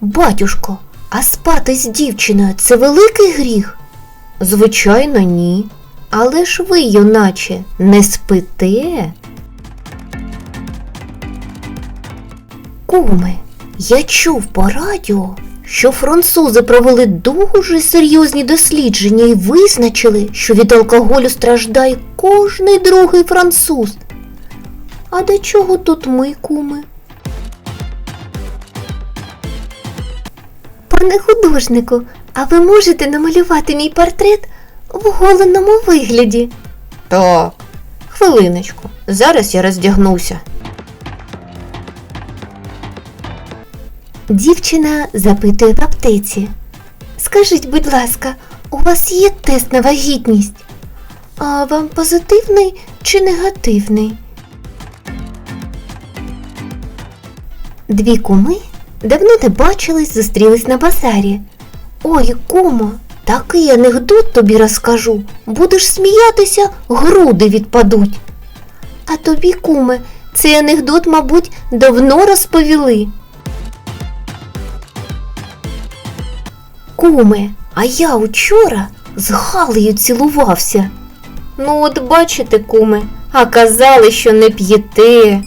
батюшко, а спати з дівчиною це великий гріх? Звичайно, ні. Але ж ви, юначе, не спите. Куме, я чув по радіо, що французи провели дуже серйозні дослідження і визначили, що від алкоголю страждає кожний другий француз. А до чого тут ми, куми? Пане художнику, а ви можете намалювати мій портрет в голеному вигляді? Так, хвилиночку, зараз я роздягнуся. Дівчина запитує в аптеці. Скажіть, будь ласка, у вас є тест на вагітність? А вам позитивний чи негативний? Дві куми давно не бачились, зустрілись на базарі. Ой, кумо, такий анекдот тобі розкажу. Будеш сміятися, груди відпадуть. А тобі, куме, цей анекдот, мабуть, давно розповіли. Куме, а я учора з Галею цілувався. Ну, от бачите, куме, а казали, що не п'єте.